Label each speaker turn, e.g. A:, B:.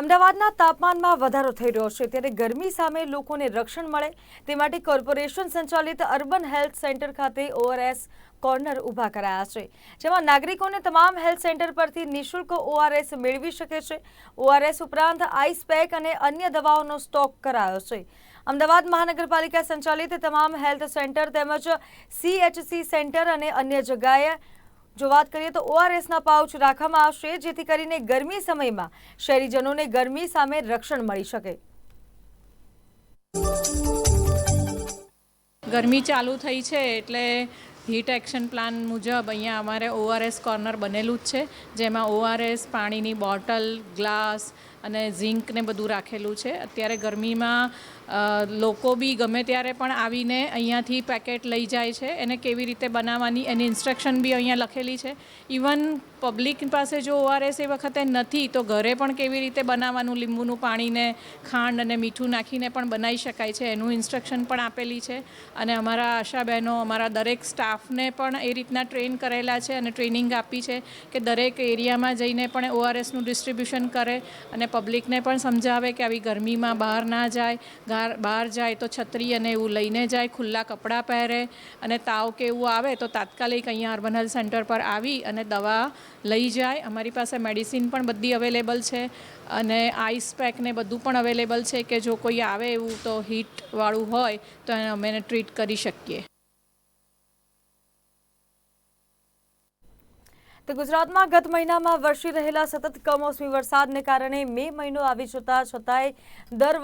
A: અમદાવાદના તાપમાનમાં વધારો થઈ રહ્યો છે, ત્યારે ગરમી સામે લોકોને રક્ષણ મળે તે માટે કોર્પોરેશન સંચાલિત અર્બન હેલ્થ સેન્ટર ખાતે ઓઆરએસ કોર્નર ઊભા કરાયા છે, જેમાં નાગરિકોને તમામ હેલ્થ સેન્ટર પરથી નિઃશુલ્ક ઓઆરએસ મેળવી શકે છે. ઓઆરએસ ઉપરાંત આઈસ પેક અને અન્ય દવાઓનો સ્ટોક કરાયો છે. અમદાવાદ મહાનગરપાલિકા સંચાલિત તમામ હેલ્થ સેન્ટર તેમજ સીએચસી સેન્ટર અને અન્ય જગ્યાએ જો વાત કરીએ તો ઓઆરએસના પાઉચ રાખવામાં આવશે, જેથી કરીને ગરમી સમયમાં શહેરીજનોને ગરમી સામે રક્ષણ મળી શકે.
B: ગરમી ચાલુ થઈ છે એટલે હીટ એક્શન પ્લાન મુજબ અહીંયા અમારે ઓઆરએસ કોર્નર બનેલું જ છે, જેમાં ઓઆરએસ પાણીની બોટલ ગ્લાસ અને ઝીંક ને બધું રાખેલું છે. અત્યારે ગરમીમાં લોકો બી ગમે ત્યારે પણ આવીને અહીંયાથી પેકેટ લઈ જાય છે. એને કેવી રીતે બનાવવાની એની ઇન્સ્ટ્રક્શન બી અહીંયા લખેલી છે. ઇવન પબ્લિક પાસે જો ઓઆરએસ એ વખતે નથી, તો ઘરે પણ કેવી રીતે બનાવવાનું? લીંબુનું પાણીને ખાંડ અને મીઠું નાખીને પણ બનાવી શકાય છે. એનું ઇન્સ્ટ્રક્શન પણ આપેલી છે. અને અમારા આશા બહેનો, અમારા દરેક સ્ટાફને પણ એ રીતના ટ્રેન કરેલા છે અને ટ્રેનિંગ આપી છે કે દરેક એરિયામાં જઈને પણ ઓઆરએસનું ડિસ્ટ્રીબ્યુશન કરે અને પબ્લિકને પણ સમજાવે કે આવી ગરમીમાં બહાર ના જાય બહાર જાય તો છત્રી અને એવું લઈને જાય, ખુલ્લા કપડાં પહેરે અને તાવ કે એવું આવે તો તાત્કાલિક અહીંયા અર્બન હેલ્થ સેન્ટર પર આવી અને દવા લઈ જાય. અમારી પાસે મેડિસિન પણ બધી અવેલેબલ છે અને આઈસ પેક ને બધું પણ અવેલેબલ છે કે જો કોઈ આવે એવું તો હીટવાળું હોય તો એને અમે ટ્રીટ કરી શકીએ.
A: તો ગુજરાતમાં ગત મહિનામાં વરસી રહેલા સતત કમોસમી વરસાદને કારણે મે મહિનો આવી જતા છતાંય દર